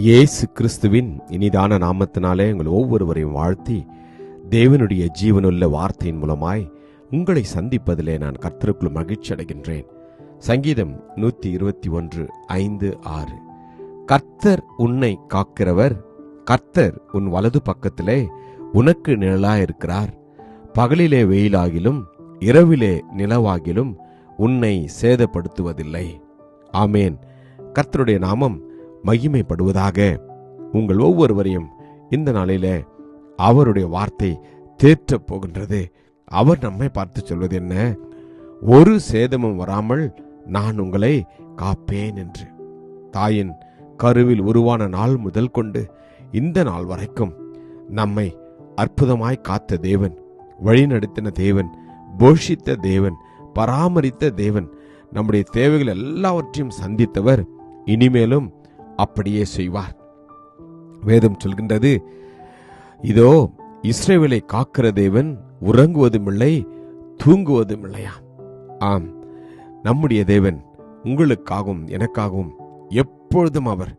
இயேசு கிறிஸ்துவின் இனிதான நாமத்தினாலே உங்கள் ஒவ்வொருவரையும் வாழ்த்தி தேவனுடைய ஜீவனுள்ள வார்த்தையின் மூலமாய் உங்களை சந்திப்பதிலே நான் கர்த்தருக்குள் மகிழ்ச்சி அடைகின்றேன். சங்கீதம் நூத்தி இருபத்தி ஒன்று ஐந்து ஆறு. கர்த்தர் உன்னை காக்கிறவர் கர்த்தர் உன் வலது பக்கத்திலே உனக்கு நிழலாயிருக்கிறார். பகலிலே வெயிலாகிலும் இரவிலே நிலவாகிலும் உன்னை சேதப்படுத்துவதில்லை. ஆமேன். கர்த்தருடைய நாமம் மகிமைப்படுவதாக உங்கள் ஒவ்வொருவரையும் இந்த நாளில அவருடைய வார்த்தை தேற்றப் போகின்றது. அவர் நம்மை பார்த்து சொல்வது என்ன? ஒரு சேதமும் வராமல் நான் உங்களை காப்பேன் என்று. தாயின் கருவில் உருவான நாள் முதல் கொண்டு இந்த நாள் வரைக்கும் நம்மை அற்புதமாய் காத்த தேவன் வழிநடத்தின தேவன் போஷித்த தேவன் பராமரித்த தேவன் நம்முடைய தேவைகள் எல்லாவற்றையும் சந்தித்தவர். இனிமேலும் அப்படியே செய்வார். வேதம் சொல்கின்றது இதோ இஸ்ரேவேலை காக்கிற தேவன் உறங்குவதும் இல்லை தூங்குவதும் இல்லையா ஆம் நம்முடைய தேவன் உங்களுக்காகவும் எனக்காகவும் எப்பொழுதும் அவர்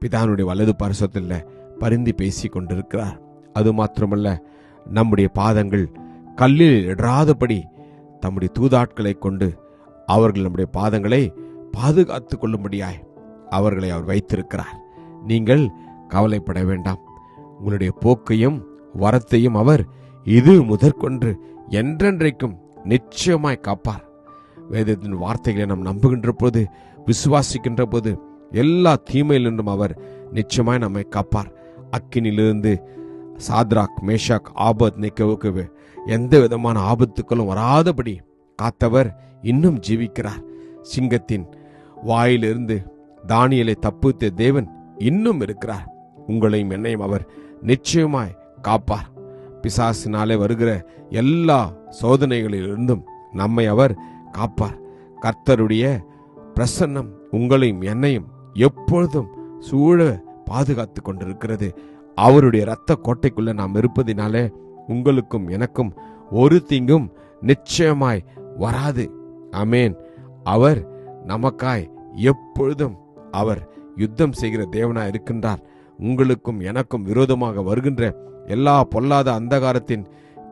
பிதானுடைய வலது பரிசத்தில் பரிந்து பேசிக் கொண்டிருக்கிறார். அது மாத்திரமல்ல நம்முடைய பாதங்கள் கல்லில் இடராதபடி தம்முடைய தூதாட்களை கொண்டு அவர்கள் நம்முடைய பாதங்களை பாதுகாத்து கொள்ளும்படியாய் அவர்களை அவர் வைத்திருக்கிறார். நீங்கள் கவலைப்பட வேண்டாம். உங்களுடைய போக்கையும் வரத்தையும் அவர் இது முதற்கொன்று என்றென்றைக்கும் நிச்சயமாய் காப்பார். வேதத்தின் வார்த்தைகளை நாம் நம்புகின்ற போது விசுவாசிக்கின்ற போது எல்லா தீமையிலிருந்தும் அவர் நிச்சயமாய் நம்மை காப்பார். அக்கினிலிருந்து சாத்ராக் மேஷாக் ஆபத் நிக்கவுக்கு எந்த விதமான ஆபத்துக்களும் வராதபடி காத்தவர் இன்னும் ஜீவிக்கிறார். சிங்கத்தின் வாயிலிருந்து தானியலை தப்புத்த தேவன் இன்னும் இருக்கிறார். உங்களையும் என்னையும் அவர் நிச்சயமாய் காப்பார். பிசாசினாலே வருகிற எல்லா சோதனைகளிலிருந்தும் நம்மை அவர் காப்பார். கர்த்தருடைய பிரசன்னம் உங்களையும் என்னையும் எப்பொழுதும் சூழ பாதுகாத்து கொண்டிருக்கிறது. அவருடைய இரத்த கோட்டைக்குள்ள நாம் இருப்பதினாலே உங்களுக்கும் எனக்கும் ஒரு தீங்கும் நிச்சயமாய் வராது. அமேன் அவர் நமக்காய் எப்பொழுதும் அவர் யுத்தம் செய்கிற தேவனா இருக்கின்றார். உங்களுக்கும் எனக்கும் விரோதமாக வருகின்ற எல்லா பொல்லாத அந்தகாரத்தின்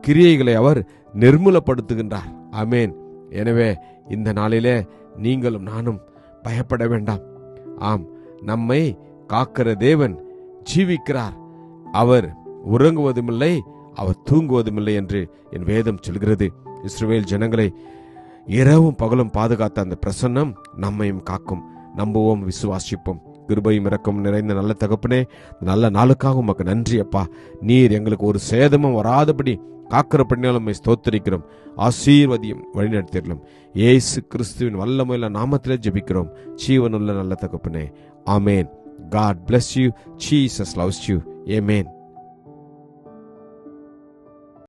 கிரியைகளை அவர் நிர்மூலப்படுத்துகின்றார். அமேன் எனவே இந்த நாளிலே நீங்களும் நானும் பயப்பட வேண்டாம். ஆம் நம்மை காக்கிற தேவன் ஜீவிக்கிறார். அவர் உறங்குவதுமில்லை அவர் தூங்குவதுமில்லை என்று என் வேதம் சொல்கிறது. இஸ்ரேல் ஜனங்களை இரவும் பகலும் பாதுகாத்த அந்த பிரசன்னம் நம்மையும் காக்கும். நம்புவோம் விசுவாசிப்போம். கிருபையும் இறக்கம் நிறைந்த நல்ல தகப்பனே நல்ல நாளுக்காக உமக்கு நன்றி அப்பா. நீர் எங்களுக்கு ஒரு சேதமும் வராதபடி காக்கிற பண்ணியால் உண்மை ஸ்தோத்தரிக்கிறோம். ஆசீர்வதியும் வழிநடத்திடலும் ஏசு கிறிஸ்துவின் வல்லமையில நாமத்திலே ஜெபிக்கிறோம். ஜீவனுள்ள நல்ல தகப்பனே. Amen. God bless you Jesus loves you amen